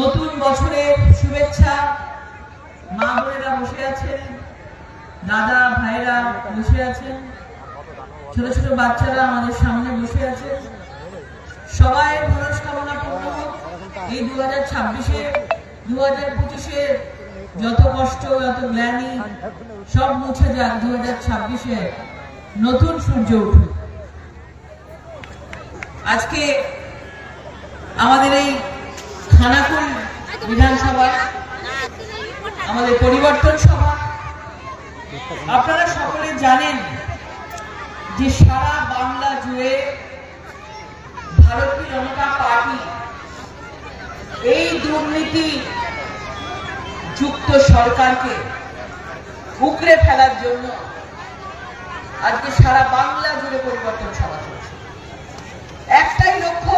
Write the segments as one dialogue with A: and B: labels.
A: নতুন বছরের শুভেচ্ছা। মা বোনেরা বসে আছেন, দাদা, ভাইরা বসে আছেন, ছোট ছোট বাচ্চারা আমাদের সামনে বসে আছে সবাই মনস্কামনা পূর্ণ। এই দু হাজার ছাব্বিশে, দু হাজার পঁচিশে যত কষ্ট, যত গ্লানি, সব মুছে যাক দু হাজার ছাব্বিশে। নতুন সূর্য উঠুক। আজকে আমাদের এই খানাকুল বিধানসভা, আমাদের পরিবর্তন সভা, আপনারা সকলে জানেন যে সারা বাংলা জুড়ে ভারতীয় জনতা পার্টি এই দুর্নীতি যুক্ত সরকারকে উকড়ে ফেলার জন্য আজকে সারা বাংলা জুড়ে পরিবর্তন সভা চলছে। একটাই লক্ষ্য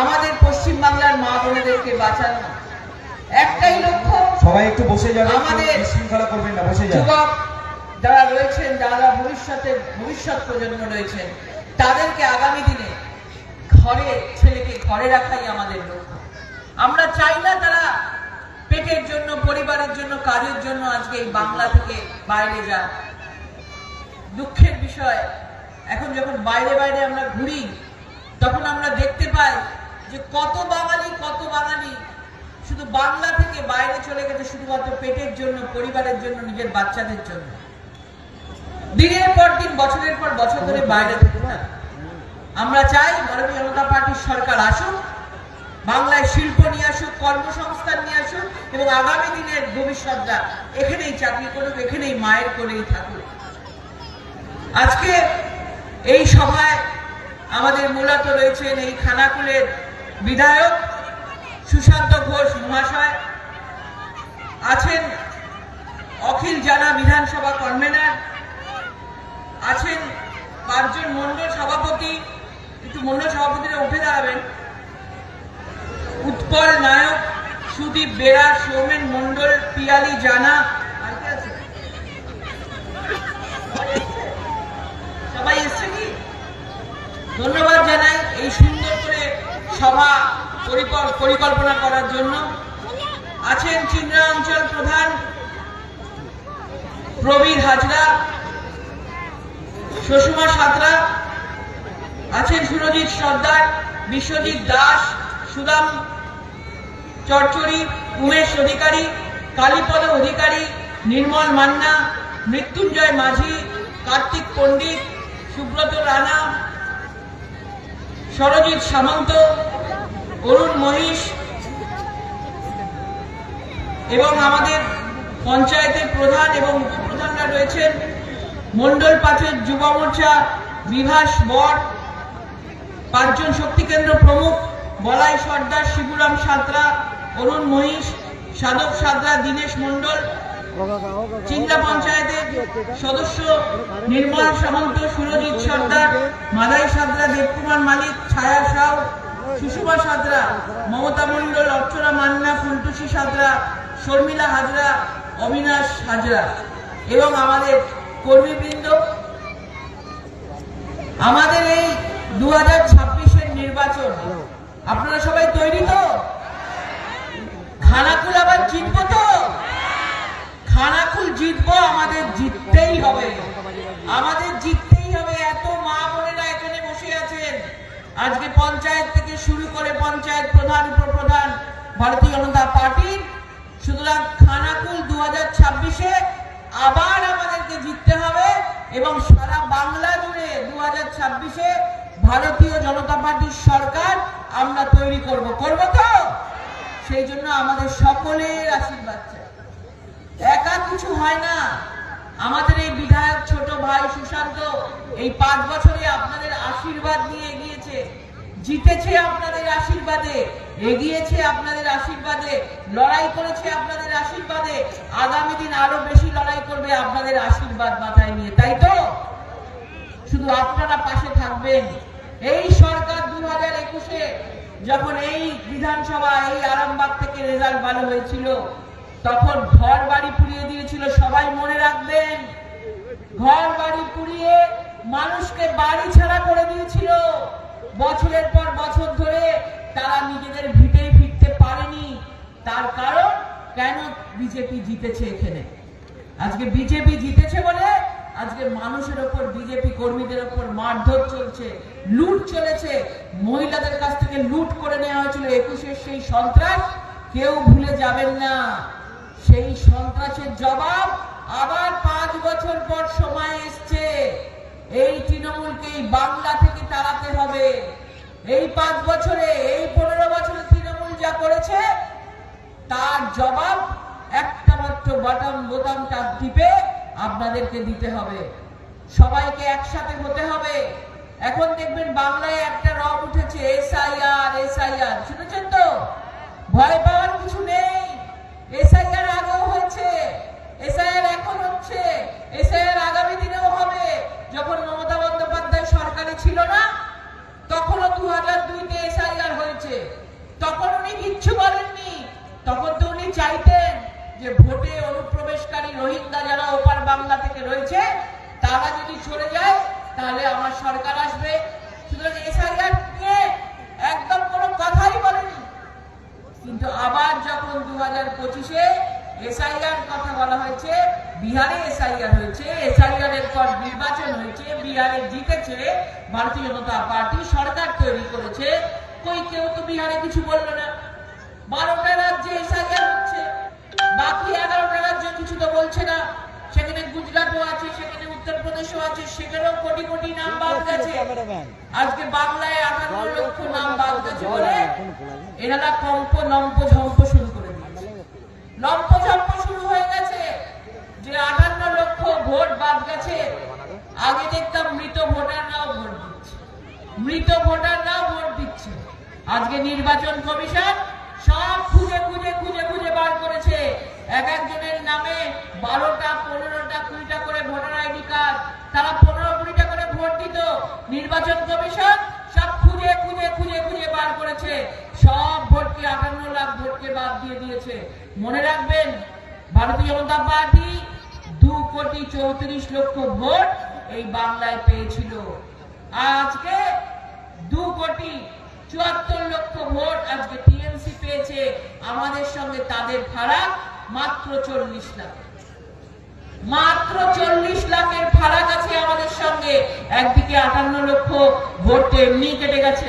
A: আমাদের পশ্চিম বাংলার মা বোনেদেরকে বাঁচানো। একটাই লক্ষ্য
B: সবাই একটু বসে যাবেন
A: আমাদের
B: শৃঙ্খলা করবেন না বসে যান।
A: যুবক যারা রয়েছেন যারা ভবিষ্যতে ভবিষ্যৎ প্রজন্ম রয়েছেন তাদেরকে আগামী দিনে ঘরে ছেলেকে ঘরে রাখাই আমাদের লক্ষ্য। আমরা চাই না তারা পেটের জন্য, পরিবারের জন্য, কাজের জন্য আজকে এই বাংলা থেকে বাইরে যান। দুঃখের বিষয়, এখন যখন বাইরে বাইরে আমরা ঘুরি, তখন আমরা দেখতে পাই যে কত বাঙালি কত বাঙালি শুধু বাংলা থেকে বাইরে চলে গেছে শুধুমাত্র পেটের জন্য, পরিবারের জন্য, নিজের বাচ্চাদের জন্য। দিনের পর দিন, বছরের পর বছর ধরে বাইরে থেকে না। আমরা চাই ভারতীয় জনতা পার্টির সরকার আসুক বাংলায় শিল্প নিয়ে আসুক, কর্মসংস্থান নিয়ে আসুক এবং আগামী দিনের ভবিষ্যৎটা এখানেই চাকরি করুক, এখানেই মায়ের কোলেই থাকুক। আজকে এই সভায় আমাদের মূলত রয়েছেন এই খানাকুলের বিধায়ক সুশান্ত ঘোষ মহাশয়, আছেন অখিল জানা বিধানসভা কনভেনার, আছেন পাঁচজন মন্ডল সভাপতি, একটু মন্ডল সভাপতিরা উঠে দাঁড়াবেন। উৎপল নায়ক, সুদীপ বেরা, সৌমেন মন্ডল পিয়ালি জানা? সবাই এসছে কি ধন্যবাদ জানাই এই সুন্দর করে সভা পরিকল্পনা করার জন্য আছেন চিন্দ্রা অঞ্চল প্রধান, প্রবীর হাজরা, সুষমা সাঁতরা, আছেন সুরজিৎ সর্দার, বিশ্বজিৎ দাস, সুদাম চরচড়ি, উমেশ অধিকারী, কালীপদ অধিকারী, নির্মল মান্না, মৃত্যুঞ্জয় মাঝি, কার্তিক পণ্ডিত, সুব্রত রানা, সরজিৎ সামন্ত, অরুণ মহিষ এবং আমাদের পঞ্চায়েতের প্রধান এবং উপপ্রধানরা রয়েছেন মন্ডল পাঁচের যুব মোর্চা, বিভাস বর, পাঁচজন শক্তি কেন্দ্র প্রমুখ, বলাই সর্দার শিবুরাম সাঁতরা অরুণ মহিষ, সাধক সাঁতরা দীনেশ মন্ডল চিন্তা পঞ্চায়েতের সদস্য নির্মল সামন্ত, সুরজিৎ সর্দার, মাদাই সাঁতরা, দেবকুমার মালিক, ছায়া সাউ, সুষমা সাঁতরা, মমতা মণ্ডল, অর্চনা মান্না, ফুলটুসি সাঁতরা, শর্মিলা হাজরা, অবিনাশ হাজরা এবং আমাদের কর্মীবৃন্দ। আমাদের এই দু হাজার নির্বাচন, আপনারা সবাই তৈরি তো? খানাকুল আবার জিতবো তো? খানাকুল জিতবো, আমাদের জিততেই হবে। আমাদের জিততেই হবে, এত মা বোনেরা এখানে বসে আছেন। আজকে পঞ্চায়েত থেকে শুরু করে পঞ্চায়েত প্রধান উপপ্রধান ভারতীয় জনতা পার্টির সুতরাং খানাকুল দু হাজার ছাব্বিশে আবার আমাদেরকে জিততে হবে এবং সারা বাংলা জুড়ে দু হাজার ছাব্বিশে ভারতীয় জনতা পার্টির সরকার আমরা তৈরি করব। করব তো? সেই জন্য আমাদের সকলের আশীর্বাদ চাই। একা কিছু হয় না। আমাদের এই বিধায়ক ছোট ভাই সুশান্ত এই পাঁচ বছরে আপনাদের আশীর্বাদ নিয়ে এগিয়েছে। জিতেছে আপনাদের আশীর্বাদে, এগিয়েছে আপনাদের আশীর্বাদে, লড়াই করেছে আপনাদের আশীর্বাদে। আগামী দিন আরও বেশি লড়াই করবে আপনাদের আশীর্বাদ মাথায় নিয়ে, তাই তো? শুধু আপনারা পাশে থাকবেন। এই সরকার দু হাজার একুশে যখন এই বিধানসভা এই আরামবাগ থেকে রেজাল্ট ভালো হয়েছিল, তখন ঘর বাড়ি পুড়িয়ে দিয়েছিল, সবাই মনে রাখবেন। ঘর বাড়ি পুড়িয়ে মানুষকে বাড়ি ছাড়া করে দিয়েছিল। বছরের পর বছর ধরে তারা নিজেদের ভিটেই ফিরতে পারেনি। তার কারণ কেন বিজেপি জিতেছে এখানে? আজকে বিজেপি জিতেছে বলে আজকে মানুষের ওপর বিজেপি কর্মীদের ওপর মারধর চলছে, লুট চলেছে। মহিলাদের কাছ থেকে লুট করে নেওয়া হয়েছিল একুশের সেই সন্ত্রাস। কেউ ভুলে যাবেন না, সেই সন্ত্রাসের জবাব আবার পাঁচ বছর পর সময় এসছে। এই তৃণমূলকে এই বাংলা থেকে তাড়াতে হবে। এই পাঁচ বছরে, এই পনেরো বছরে তৃণমূল যা করেছে, তার জবাব একটা মাত্র বাটন বোতামটা টিপে আপনাদেরকে দিতে হবে। সবাইকে একসাথে হতে হবে। এখন দেখবেন বাংলায় একটা রব উঠেছে, এসআইআর এসআইআর। শুনেছেন তো? ভয় পাওয়ার কিছু নেই। এসআইআর আগেও হয়েছে, এসআইআর এখন হচ্ছে, এসআইআর আগামী দিনেও হবে। যখন মমতা বন্দ্যোপাধ্যায় সরকারে ছিল না, তখনও দু হাজার দুইতে এসআইআর হয়েছে। তখন উনি কিচ্ছু বলেননি তখন তো উনি চাইতেন যে ভোটে অনুপ্রবেশকারী রোহিঙ্গা যারা ওপার বাংলা থেকে রয়েছে, তারা যদি চলে যায়, তাহলে আমার সরকার আসবে। সুতরাং এসআইআর নিয়ে একদম কোনো কথাই বলেনি। কিন্তু আবার যখন দু হাজার পঁচিশে এসআইআর কথা বলা হয়েছে, বিহারে এসআইআর হয়েছে এসআইআর এর পর নির্বাচন হয়েছে, বিহারে জিতেছে, ভারতীয় জনতা পার্টি, সরকার তৈরি করেছে, কই কেউ তো বিহারে কিছু বলল না। বারোটা রাজ্যে এসআইআর বাকি এগারোটা রাজ্য কিছু তো বলছে না সেখানে গুজরাটও আছে সেখানে উত্তরপ্রদেশও আছে সেখানেও কোটি কোটি নাম বাদ গেছে। আজকে বাংলায় আঠারো লক্ষ নাম বাদ গেছে বলে এনারা কম্প নম্প ঝম্প শুরু করে দিয়েছে। লম্প ঝম্প শুরু হয়ে গেছে। যে আটান্ন লক্ষ ভোট বাদ গেছে আগে দেখতাম মৃত ভোটাররাও ভোট দিচ্ছে। মৃত ভোটাররাও ভোট দিচ্ছে। আজকে নির্বাচন কমিশন সব খুঁজে খুঁজে খুঁজে খুঁজে বার করেছে। এক একজনের নামে বারোটা, পনেরোটা, কুড়িটা করে ভোটার আইডি কার্ড। তারা পনেরো, কুড়িটা করে ভোট দিত। নির্বাচন কমিশন সব খুঁজে খুঁজে খুঁজে খুঁজে বার করেছে। সব ভোটকে আটান্ন লাখ ভোটকে বাদ দিয়ে দিয়েছে। মনে রাখবেন, ভারতীয় জনতা পার্টি দু কোটি চৌত্রিশ লক্ষ ভোট এই বাংলায় পেয়েছিল। আজকে দু কোটি চুয়াত্তর লক্ষ ভোট আজকে টিএমসি পেয়েছে আমাদের সঙ্গে তাদের ফারাক মাত্র চল্লিশ লাখ। মাত্র চল্লিশ লাখের ফারাক আছে আমাদের সঙ্গে। একদিকে আটান্ন লক্ষ ভোট এমনি কেটে গেছে।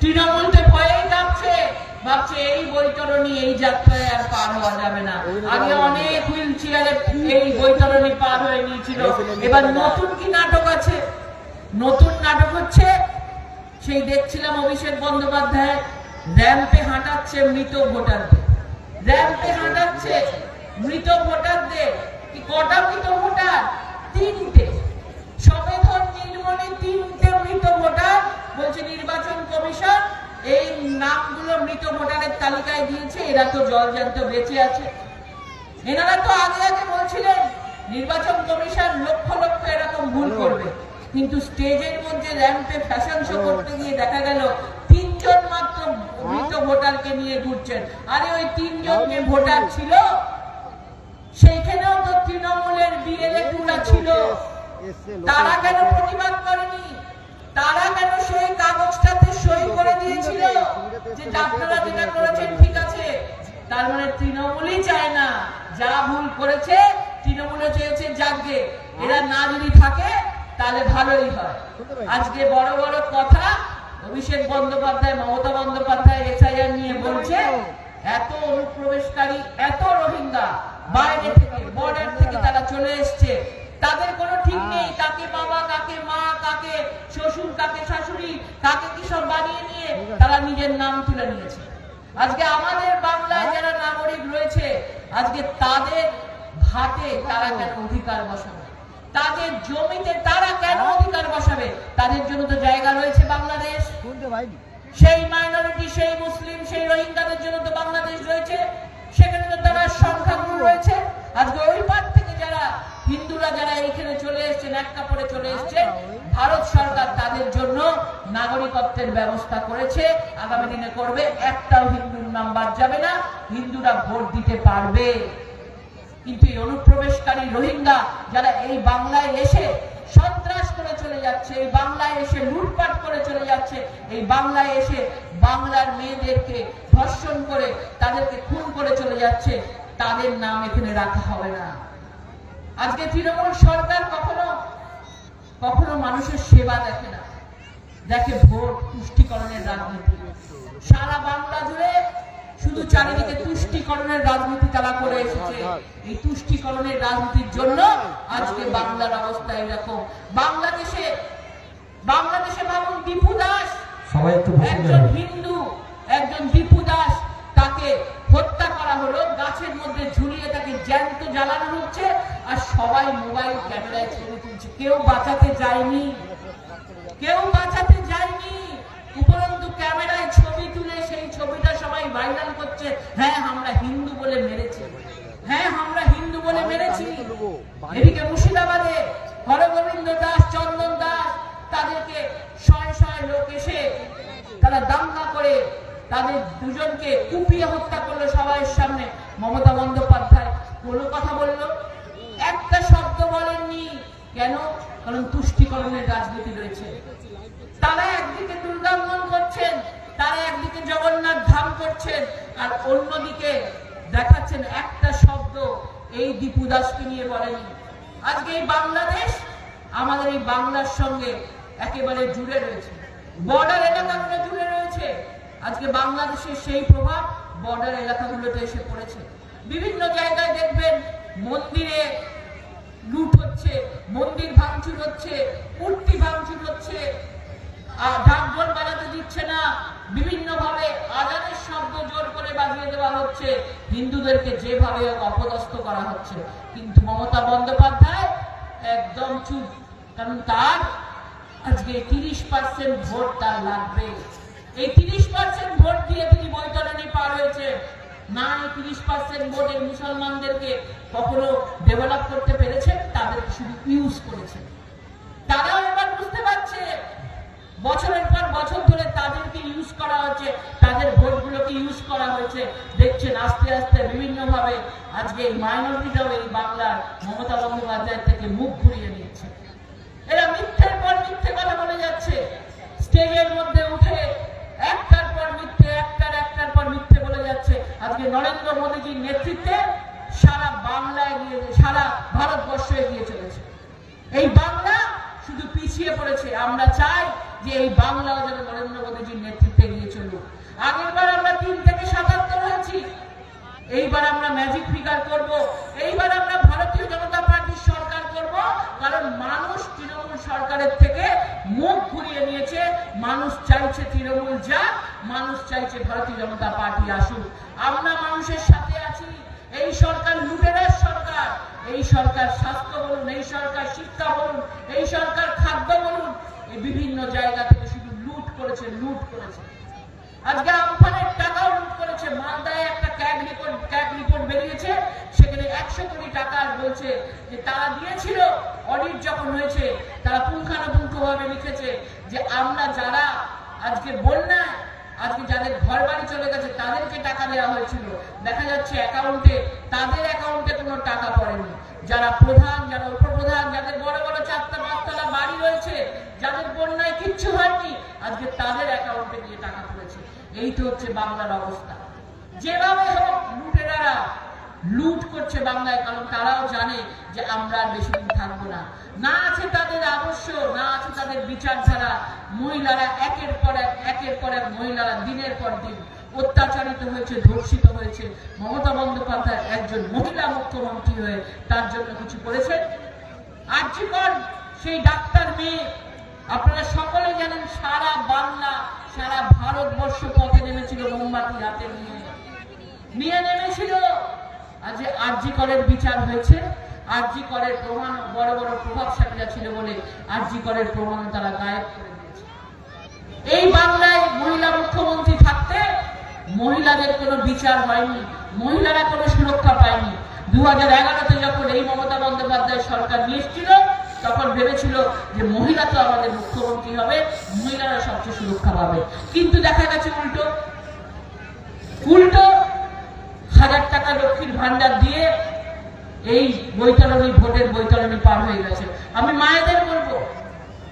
A: তৃণমূল তো ভয়েই ভাবছে এই বৈতরণী, এই যাত্রায় আর পার হওয়া যাবে না। আগে অনেক হুইল চেয়ারে এই বৈতরণী পার হয়ে নিয়েছিল। এবার নতুন কি নাটক আছে? নতুন নাটক হচ্ছে, সেই দেখছিলাম অভিষেক বন্দ্যোপাধ্যায় র্যাম্পে হাঁটাচ্ছে মৃত ভোটারদের। র্যাম্পে হাঁটাচ্ছে মৃত ভোটারদের। কি কটা মৃত ভোটার? তিনটে। সবেধন নীলমণি তিনটে মৃত ভোটার, বলছে নির্বাচন কমিশন। এই নামগুলো মৃত ভোটারের তালিকায় দিয়েছে, এরা তো জল জ্যান্ত বেঁচে আছে। এনারা তো আগে আগে বলছিলেন, নির্বাচন কমিশন লক্ষ লক্ষ এরকম ভুল করবে। কিন্তু স্টেজের মধ্যে র্যাম্পে ফ্যাশন শো করতে গিয়ে দেখা গেল, তিনজন মাত্র মৃত ভোটারকে নিয়ে ঘুরছেন। আরে ওই তিনজন যে ভোটার ছিল, সেইখানেও তো তৃণমূলের বিএলএ টুরা ছিল। তারা কেন প্রতিবাদ করেনি? তারা কেন সেই কাগজটাতে সই করে দিয়েছিল? যে আপনারা যেটা করেছেন ঠিক আছে, তার মানে তৃণমূলই চায় না। যা ভুল করেছে, তৃণমূলও চেয়েছে যাকে। এরা না যদি থাকে, তাহলে ভালোই হয়। আজকে বড় বড় কথা অভিষেক বন্দ্যোপাধ্যায় মমতা বন্দ্যোপাধ্যায় এসআইআর নিয়ে বলছে এত অনুপ্রবেশকারী এত রোহিঙ্গা বাইরে থেকে বর্ডার থেকে তারা চলে এসছে। তাদের কোনো ঠিক নেই কাকে বাবা কাকে মা কাকে শ্বশুর কাকে শাশুড়ি কাকে কি সব বানিয়ে নিয়ে তারা নিজের নাম তুলে নিয়েছে। আজকে আমাদের বাংলায় যারা নাগরিক রয়েছে আজকে তাদের ভাতে তারা কেন অধিকার বসাবে? তাদের জমিতে তারা কেন অধিকার বসাবে? তাদের জন্য তো জায়গা রয়েছে বাংলাদেশ। সেই মাইনরিটি সেই মুসলিম সেই রোহিঙ্গাদের জন্য তো বাংলাদেশ রয়েছে। সেখানে তো তারা সংখ্যাগুরু রয়েছে। আজকে ওই পার থেকে যারা হিন্দুরা যারা এইখানে চলে এসেছেন এক কাপড়ে চলে এসেছেন ভারত সরকার তাদের জন্য নাগরিকত্বের ব্যবস্থা করেছে। আগামী দিনে করবে একটাও হিন্দুর নাম বাদ যাবে না। হিন্দুরা ভোট দিতে পারবে। কিন্তু এই অনুপ্রবেশকারী রোহিঙ্গা যারা এই বাংলায় এসে সন্ত্রাস করে চলে যাচ্ছে, এই বাংলায় এসে লুটপাট করে চলে যাচ্ছে, এই বাংলায় এসে বাংলার মেয়েদেরকে ধর্ষণ করে তাদেরকে খুন করে চলে যাচ্ছে, তাদের নাম এখানে রাখা হবে না। আজকে তৃণমূল সরকার কখনো কখনো মানুষের সেবা দেখে না। দেখে ভোট তুষ্টিকরণের রাজনীতি। সারা বাংলা জুড়ে শুধু চারিদিকে তুষ্টিকরণের রাজনীতি তারা করে এসেছে। এই তুষ্টিকরণের রাজনীতির জন্য আজকে বাংলার অবস্থা এরকম। বাংলাদেশে বাংলাদেশে ভাবুন দীপু দাস
B: সবাই
A: একজন হিন্দু একজন দীপু দাস তাকে হত্যা করা হলো গাছের মধ্যে ঝুলিয়ে তাকে জ্যান্ত জ্বালানো হচ্ছে আর সবাই মোবাইল ক্যামেরায় ছবি তুলছে। কেউ বাঁচাতে যায়নি কেউ বাঁচাতে যায়নি উপরন্তু ক্যামেরায় ছবি তুলে সেই ছবিটা সবাই ভাইরাল করছে হ্যাঁ আমরা হিন্দু বলে মেরেছি হ্যাঁ আমরা হিন্দু বলে মেরেছি এদিকে মুর্শিদাবাদে হরগোবিন্দ দাস, চন্দন দাস, তাদেরকে শয় শয় লোক এসে তারা দাঙ্গা করে তাদের দুজনকে কুপিয়ে হত্যা করল সবার সামনে। মমতা বন্দ্যোপাধ্যায় কোনো কথা বলল? একটা শব্দ বলেননি। কেন? কারণ তুষ্টিকরণের রাজনীতি রয়েছে। তারা একদিকে দুর্গাঙ্গন করছেন, তারা একদিকে জগন্নাথ ধাম করছেন, আর অন্যদিকে দেখাচ্ছেন একটা শব্দ এই দীপু দাসকে নিয়ে বলেনি। আজকে এই বাংলাদেশ আমাদের এই বাংলার সঙ্গে একেবারে জুড়ে রয়েছে। বর্ডার এলাকাগুলো জুড়ে রয়েছে। আজকে বাংলাদেশের সেই প্রভাব বর্ডার এলাকাগুলোতে এসে পড়েছে। বিভিন্ন জায়গায় দেখবেন মন্দিরে লুট হচ্ছে, মন্দির ভাঙচুর হচ্ছে, মূর্তি ভাঙচুর হচ্ছে। আর ঢাক ঢোল বাজাতে দিচ্ছে না। বিভিন্ন ভাবে আজানের শব্দ জোর করে বাজিয়ে দেওয়া হচ্ছে। হিন্দুদেরকে যেভাবে অপদস্থ করা হচ্ছে। কিন্তু মমতা বন্দ্যোপাধ্যায় একদম চুপ। কারণ তার আজকে তিরিশ পার্সেন্ট ভোট তার লাগবে। এই তিরিশ পার্সেন্ট ভোট দিয়ে তিনি বৈতরণী পার হয়েছে না, এই তিরিশ পার্সেন্ট ভোট এই মুসলমানদেরকে কখনো ডেভেলপ করতে পেরেছে তাদেরকে শুধু ইউজ করেছে তারাও এবার বুঝতে পারছে বছরের পর বছর ধরে তাদেরকে ইউজ করা হচ্ছে, তাদের ভোটগুলোকে ইউজ করা হয়েছে দেখছেন, আস্তে আস্তে বিভিন্ন ভাবে আজকে এই মাইনরিটিরাও এই বাংলার মমতা বন্দ্যোপাধ্যায় থেকে মুখ ঘুরিয়ে নিচ্ছে। এরা মিথ্যের পর মিথ্যে কথা বলে যাচ্ছে। স্টেজের মধ্যে উঠে একটার পর মিথ্যে, একটার একটার পর মিথ্যে বলে যাচ্ছে। আজকে নরেন্দ্র মোদীজির নেতৃত্বে সারা বাংলা এগিয়ে সারা ভারতবর্ষ এগিয়ে চলেছে। এই বাংলা শুধু পিছিয়ে পড়েছে। আমরা চাই যে এই বাংলাও যেন নরেন্দ্র মোদীজির নেতৃত্বে এগিয়ে চলুক। আগেরবার আমরা তিন থেকে সাতাত্তর হয়েছি এইবার আমরা ম্যাজিক ফিগার করব। এইবার আমরা ভারতীয় জনতা পার্টির সরকার করব। কারণ মানুষ তৃণমূল সরকারের থেকে মুখ ঘুরিয়ে নিয়েছে। মানুষ চাইছে তৃণমূল যা মানুষ চাইছে ভারতীয় জনতা পার্টি আসুক। আমরা মানুষের সাথে আছি। এই সরকার লুটেরার সরকার। এই সরকার স্বাস্থ্য বলুন, এই সরকার শিক্ষা বলুন, এই সরকার বিভিন্ন জায়গা থেকে শুধু লুট করেছে লুট করেছে। আজকে আমফানের টাকাও লুট করেছে। মালদায় একটা ক্যাগ রিপোর্ট ক্যাগ রিপোর্ট বেরিয়েছে। সেখানে একশো কোটি টাকা বলছে যে তারা দিয়েছিল। অডিট যখন হয়েছে, তারা পুঙ্খানুপুঙ্খ ভাবে লিখেছে যে আমরা যারা আজকে বন্যায় আজকে যাদের ঘর বাড়ি চলে গেছে, তাদেরকে টাকা দেওয়া হয়েছিল। দেখা যাচ্ছে অ্যাকাউন্টে, তাদের অ্যাকাউন্টে কোনো টাকা পড়েনি। যারা প্রধান, যারা উপপ্রধান, যাদের বড় বড় চারটা, পাঁচতলা বাড়ি রয়েছে, যাদের বন্যায় কিচ্ছু হয়নি, আজকে তাদের অ্যাকাউন্টে গিয়ে টাকা পড়েছে। এই তো হচ্ছে বাংলার অবস্থা। যেভাবে হোক, লুটেরারা লুট করছে বাংলায়, কারণ তারাও জানে যে আমরা বেশি দিন থাকব না। না আছে তাদের আদর্শ, না আছে তাদের বিচারধারা। মহিলারা একের পর এক এক মহিলারা দিনের পর দিন অত্যাচারিত হয়েছে, ধর্ষিত হয়েছে। মমতা বন্দ্যোপাধ্যায় একজন মহিলা মুখ্যমন্ত্রী হয়ে তার জন্য কিছু করেছেন। আর্যিকর সেই ডাক্তার মেয়ে, আপনারা সকলে জানেন সারা বাংলা, সারা ভারতবর্ষ পথে নেমেছিল মোমবাতি হাতে নিয়ে। নিয়ে নেমেছিল। আজ আরজি করের বিচার হয়েছে, আরজি করের প্রমাণ, বড় বড় প্রভাবশালীরা ছিল বলে আরজি করের প্রমাণ তারা গায়েব করে এই বাংলায় মহিলা মুখ্যমন্ত্রী থাকতে মহিলাদের কোনো বিচার হয়নি, মহিলারা কোনো সুরক্ষা পায়নি। দু হাজার এগারোতে যখন এই মমতা বন্দ্যোপাধ্যায় সরকার নিয়ে এসেছিল, তখন ভেবেছিল যে মহিলা তো আমাদের মুখ্যমন্ত্রী হবে, মহিলারা সবচেয়ে সুরক্ষা পাবে। কিন্তু দেখা গেছে উল্টো। উল্টো হাজার টাকা লক্ষ্মীর ভান্ডার দিয়ে এই বৈতরণী ভোটের বৈতরণী পার হয়ে গেছে। আমি মায়েদের বলব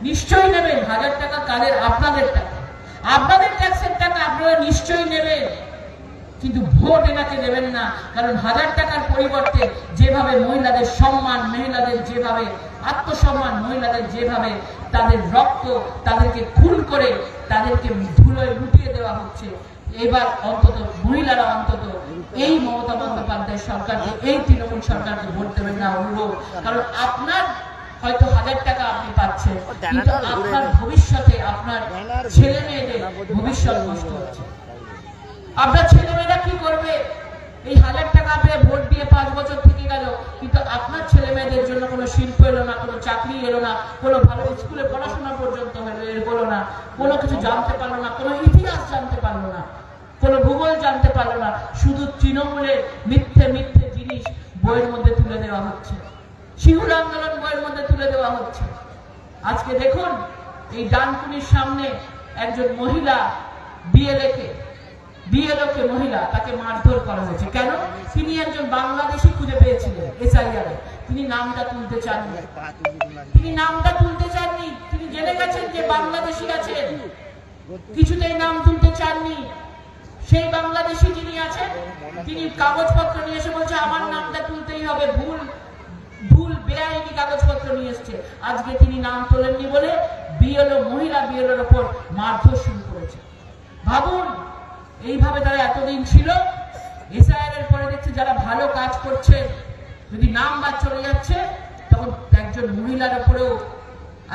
A: নিশ্চয়ই নেবেন, হাজার টাকা কাদের আপনাদের টাকা। আপনাদের ট্যাক্সের টাকা আপনারা নিশ্চয়ই নেবেন। কিন্তু ভোট এনাকে দেবেন না, কারণ হাজার টাকার পরিবর্তে যেভাবে মহিলাদের সম্মান, মহিলাদের যেভাবে আত্মসম্মান, মহিলাদের যেভাবে তাদের রক্ত তাদেরকে খুন করে তাদেরকে ধুলোয় লুটিয়ে দেওয়া হচ্ছে, এবার অন্তত মহিলারা অন্তত এই মমতা বন্দ্যোপাধ্যায় সরকারকে, এই তৃণমূল সরকারকে ভোট দেবেন না অনুরোধ। কারণ আপনার হয়তো হাজার টাকা আপনি পাচ্ছেন কিন্তু আপনার ভবিষ্যতে আপনার ছেলে মেয়েদের ভবিষ্যৎ নষ্ট হচ্ছে। আপনার ছেলেমেয়েরা কি করবে? এই হাজার টাকা পেয়ে ভোট দিয়ে পাঁচ বছর থেকে গেল কিন্তু আপনার ছেলে মেয়েদের জন্য কোনো শিল্প এলো না কোনো চাকরি এলো না কোনো ভালো স্কুলে পড়াশোনা পর্যন্ত হলো না কোনো কিছু জানতে পারল না কোনো ইতিহাস জানতে পারল না কোনো ভূগোল জানতে পারল না শুধু তৃণমূলের মিথ্যে মিথ্যে জিনিস বইয়ের মধ্যে তুলে দেওয়া হচ্ছে। শিহুর আন্দোলন বইয়ের মধ্যে তুলে দেওয়া হচ্ছে। আজকে দেখুন, এই ডানকুনির সামনে একজন মহিলা বিয়ে বিএলওকে মহিলা তাকে মারধর করা হয়েছে। কেন? তিনি একজন বাংলাদেশি খুঁজে পেয়েছিলেন, এসআইআর। তিনি নামটা তুলতে চাননি। তিনি নামটা তুলতে চাননি। তিনি জেনে গেছেন যে বাংলাদেশি আছেন। কিছুতেই নাম তুলতে চাননি। সেই বাংলাদেশি যিনি আছেন, তিনি কাগজপত্র নিয়ে এসে বলছে, আমার নামটা তুলতেই হবে, ভুল বেআইনি কাগজপত্র নিয়ে এসছে। আজকে তিনি নাম তোলেননি বলে বিএলও মহিলা বিএলওর ওপর মারধর শুরু করেছে। ভাবুন, এইভাবে তারা এতদিন ছিল, এসআইআর এর পরে দেখছে যারা ভালো কাজ করছে, যদি নাম বাদ চলে যাচ্ছে, তখন একজন মহিলার উপরেও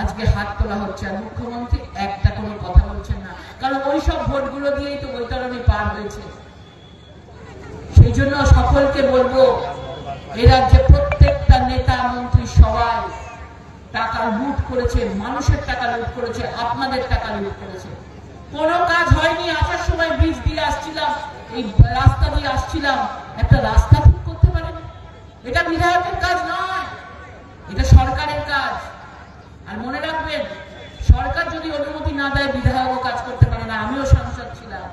A: আজকে হাত তোলা হচ্ছে। আর মুখ্যমন্ত্রী একটা কোনো কথা বলছেন না। কারণ ওই সব ভোটগুলো দিয়েই তো বৈতরণী পার হয়েছে। সেই জন্য সকলকে বলব, এ রাজ্যে প্রত্যেকটা নেতা, মন্ত্রী সবাই টাকা লুট করেছে, মানুষের টাকা লুট করেছে, আপনাদের টাকা লুট করেছে। কোনো কাজ হয়নি, আসার সময় ব্রিজ দিয়ে আসছিলাম, এই রাস্তা দিয়ে আসছিলাম, একটা রাস্তা ঠিক করতে পারেন। এটা বিধায়কের কাজ নয়, এটা সরকারের কাজ। আর মনে রাখবেন, সরকার যদি অনুমতি না দেয়, বিধায়কও কাজ করতে পারে না, আমিও সাংসদ ছিলাম,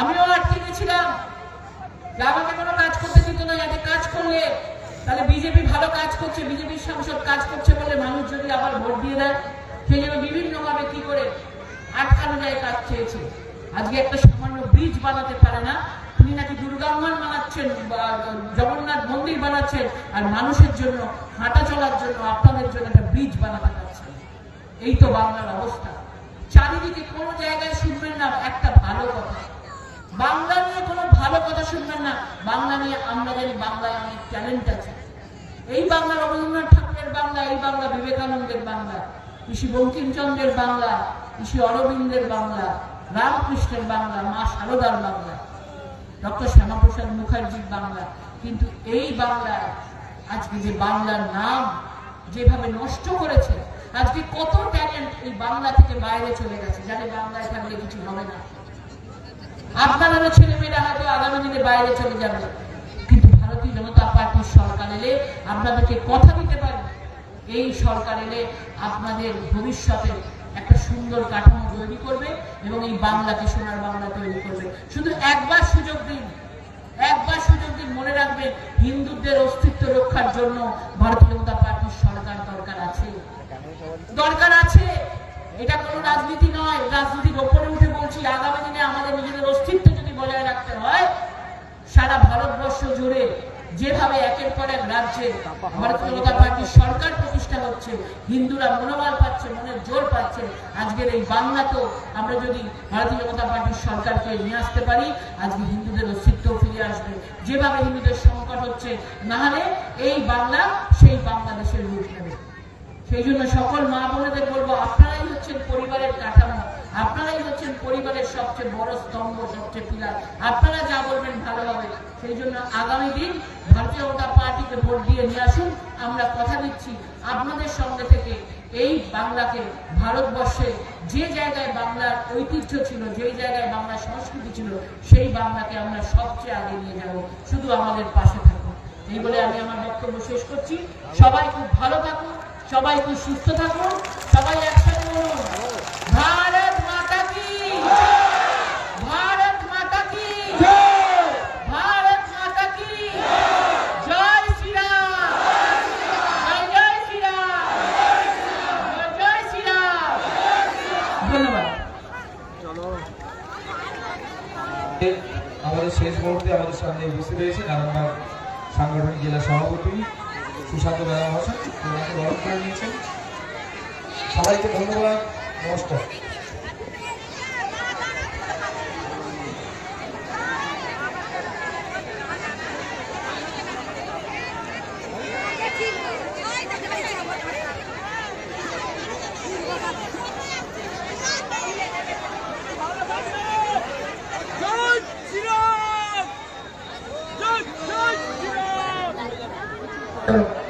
A: আমিও আটকে গেছিলাম। আমাকে কোনো কাজ করতে দিত না কাজ করলে তাহলে বিজেপি ভালো কাজ করছে বিজেপির সাংসদ কাজ করছে বলে মানুষ যদি আবার ভোট দিয়ে দেয় সেই জন্য বিভিন্নভাবে কি করে আটকানো যায় কাজ চেয়েছে। আজকে একটা সামান্য ব্রিজ বানাতে পারে না, তিনি নাকি দুর্গাঙ্গন বানাচ্ছেন জগন্নাথ মন্দির বানাচ্ছেন, আর মানুষের জন্য, হাঁটা চলার জন্য, আপনাদের জন্য একটা ব্রিজ বানাতে পারছেন। এই তো বাংলার অবস্থা। চারিদিকে কোনো জায়গায় শুনবেন না, একটা ভালো কথা। বাংলা নিয়ে কোনো ভালো কথা শুনবেন না। বাংলা নিয়ে আমরা জানি বাংলায় অনেক ট্যালেন্ট আছে। এই বাংলা, রবীন্দ্রনাথ ঠাকুরের বাংলা, এই বাংলা, বিবেকানন্দের বাংলা ঋষি বঙ্কিমচন্দ্রের বাংলা ঋষি অরবিন্দের বাংলা, রামকৃষ্ণের বাংলা, মা সারদার বাংলা, ডক্টর শ্যামাপ্রসাদ মুখার্জির বাংলা। কিন্তু এই বাংলা আজকে যে বাংলার নাম যেভাবে নষ্ট করেছে, আজকে কত ট্যালেন্ট এই বাংলা থেকে বাইরে চলে গেছে। জানে বাংলায় থাকলে কিছু হবে না। আপনাদেরও ছেলেমেয়েরা হয়তো আগামী দিনে বাইরে চলে কিন্তু ভারতীয় জনতা পার্টির সরকার এলে আপনাদেরকে কথা দিতে এই সরকার এলে আপনাদের ভবিষ্যতে একটা সুন্দর কাঠামো তৈরি করবে এবং এই বাংলাকে সোনার বাংলা তৈরি করবে। শুধু একবার সুযোগ দিন। একবার সুযোগ দিন মনে রাখবেন, হিন্দুদের অস্তিত্ব রক্ষার জন্য ভারতীয় জনতা পার্টির সরকার দরকার আছে। দরকার আছে। এটা কোনো রাজনীতি নয়, রাজনীতির ওপরে উঠে বলছি, আগামী দিনে আমাদের নিজেদের অস্তিত্ব যদি বজায় রাখতে হয়, সারা ভারতবর্ষ জুড়ে যেভাবে একের পর এক রাজ্যে ভারতীয় জনতা পার্টির সরকার প্রতিষ্ঠা হচ্ছে, হিন্দুরা মনোবল পাচ্ছে, মনের জোর পাচ্ছে, আজকের এই বাংলাতেও আমরা যদি ভারতীয় জনতা পার্টির সরকারকে নিয়ে আসতে পারি, আজকে হিন্দুদের অস্তিত্ব ফিরে আসবে। যেভাবে হিন্দুদের সংকট হচ্ছে না হলে এই বাংলা সেই বাংলাদেশের রূপ নেবে। সেই জন্য সকল মা বোনেদের বলব, আপনারাই পরিবারের কাঠামো। আপনারাই হচ্ছেন পরিবারের সবচেয়ে বড় স্তম্ভ, সবচেয়ে পিলার। আপনারা যা বলবেন ভালো হবে। সেই জন্য আগামী দিন ভারতীয় জনতা পার্টিকে ভোট দিয়ে নিয়ে আসুন। আমরা কথা দিচ্ছি আপনাদের সঙ্গে থেকে এই বাংলাকে, ভারতবর্ষে। যে জায়গায় বাংলার ঐতিহ্য ছিল যেই জায়গায় বাংলার সংস্কৃতি ছিল, সেই বাংলাকে আমরা সবচেয়ে আগে নিয়ে যাব। শুধু আমাদের পাশে থাকুন। এই বলে আমি আমার বক্তব্য শেষ করছি। সবাই খুব ভালো থাকুন। সবাই খুব সুস্থ থাকুন সবাই একসাথে বলুন। ভারত
C: 嗯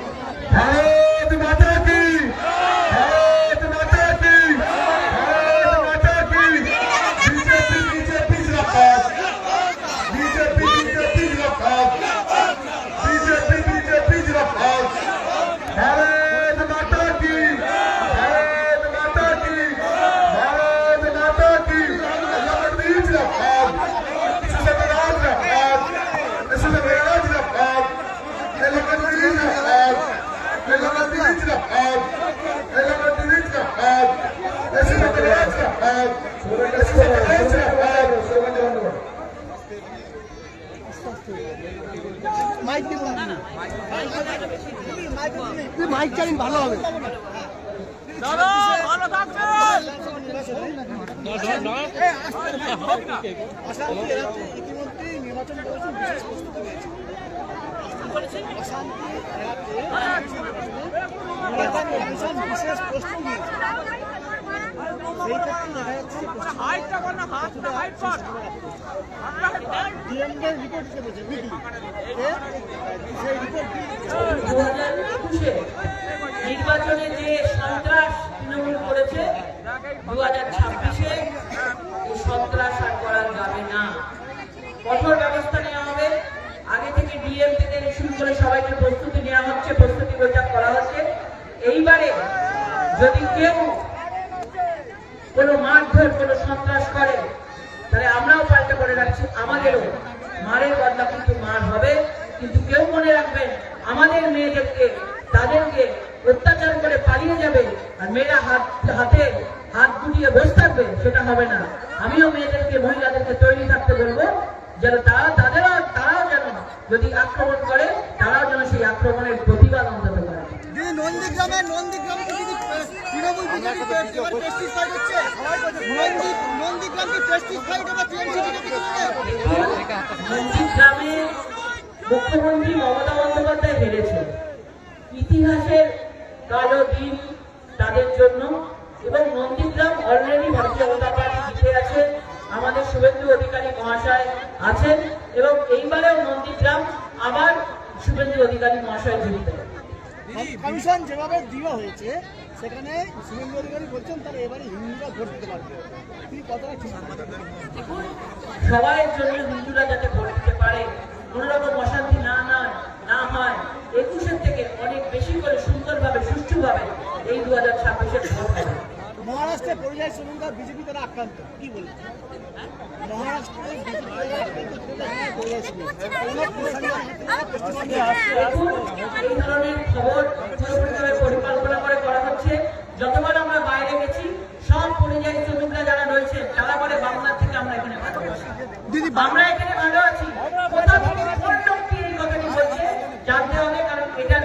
D: মাইক চালিন ভালো হবে
E: ভালো
D: নির্বাচন বিশেষ প্রস্তুতি অশান্তি বিশেষ প্রস্তুতি
A: নির্বাচনে যে সন্ত্রাস তৃণমূল করেছে দু হাজার ছাব্বিশে এই সন্ত্রাস আর করা যাবে না। কঠোর ব্যবস্থা নেওয়া হবে। আগে থেকে ডিএম থেকে শুরু করে সবাইকে প্রস্তুতি নেওয়া হচ্ছে, প্রস্তুতি বৈঠক করা হচ্ছে। এইবারে যদি কেউ কোনো মারধর, কোনো সন্ত্রাস করে। তাহলে আমরাও পাল্টা করে রাখছি, আমাদেরও। মারের বদলা কিন্তু মার হবে। কিন্তু কেউ মনে রাখবেন, আমাদের মেয়েদেরকে, তাদেরকে অত্যাচার করে পালিয়ে যাবে আর মেয়েরা হাত, হাতে হাত গুটিয়ে বসে থাকবে, সেটা হবে না। আমিও মেয়েদেরকে, মহিলাদেরকে তৈরি থাকতে বলব, যেন তারা, তাদেরও, তারাও যেন যদি আক্রমণ করে, তারাও যেন সেই আক্রমণের প্রতিবাদ অন্তত
D: নন্দীগ্রামে নন্দীগ্রামকে তৃণমূল বিজেপি প্রেস্টিজ ফাইট হচ্ছে। নন্দী নন্দীগ্রাম কি প্রেস্টিজ ফাইট হবে। টিএমসি
A: নন্দীগ্রামে মুখ্যমন্ত্রী মমতা বন্দ্যোপাধ্যায় হেরেছে ইতিহাসের কালো দিন তাদের জন্য এবং নন্দীগ্রাম অলরেডি ভারতীয় জনতা পার্টি জিতে আছে আমাদের শুভেন্দু অধিকারী মহাশয় আছেন এবং এইবারেও নন্দীগ্রাম আবার শুভেন্দু অধিকারী মহাশয় জিতবে
D: কমিশন যেভাবে দেওয়া হয়েছে সেখানে শুভেন্দু অধিকারী বলছেন তারা এবারে হিন্দুরা ভোট দিতে পারবে। তিনি কতটা ঠিক
A: দেখুন জন্য হিন্দুরা যাতে ভোট দিতে পারে কোনো রকম অশান্তি না না না হয় একুশের থেকে অনেক বেশি করে সুন্দরভাবে সুষ্ঠুভাবে এই দু হাজার ছাব্বিশের ভোট
D: মহারাষ্ট্রে পরিযায়ী শ্রমিকরা বিজেপি দ্বারা আক্রান্ত। কি বলবেন
A: পরিকল্পনা করে করা হচ্ছে যতবার আমরা বাইরে গেছি সব পরিযায়ী যারা রয়েছে তারা বলে থেকে আমরা এখানে এখানে জানতে হবে, কারণ এটার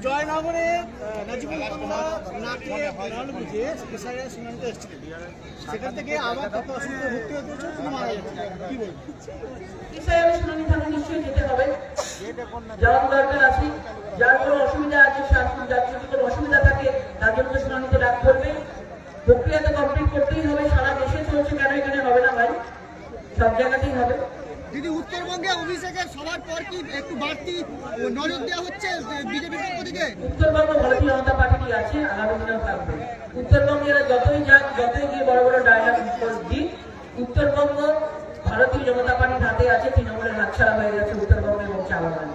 E: ঢপ পাতালি
A: এইগুলো পুরোপুরি মিথ্যে কথার বাজারে চলছে মিথ্যে কথার ফুলঝুরি চলছে তার বাজারে
D: শ্রীনগরে আহ, নাজিবুল মোল্লা নাকে সেখান থেকে আবার তাকে অসুস্থ ভর্তি হতে হচ্ছে তিনি মারা কি বলবেন
A: নিশ্চয়ই যেতে হবে। দরকার আছে যার কোনো অসুবিধা আছে যার অসুবিধা থাকে তার জন্য শুনানিতে ডাক করবে প্রক্রিয়াতে কমপ্লিট করতেই হবে সারা দেশে চলছে কেন এখানে হবে না ভাই? সব জায়গাতেই হবে।
D: দিদি উত্তরবঙ্গে অভিষেকের সবার পর কি একটু বাড়তি নজর দেওয়া হচ্ছে বিজেপির পক্ষ থেকে?
A: উত্তরবঙ্গ ভারতীয় জনতা পার্টি আছে আগামী দিনেও থাকবে। উত্তরবঙ্গের যতই যাক যতই গিয়ে বড় বড় ডায়লগ দিক উত্তরবঙ্গ ভারতীয় জনতা পার্টির হাতে আছে তৃণমূলের হাতছাড়া হয়ে গেছে উত্তরবঙ্গ এবং চা বাগানে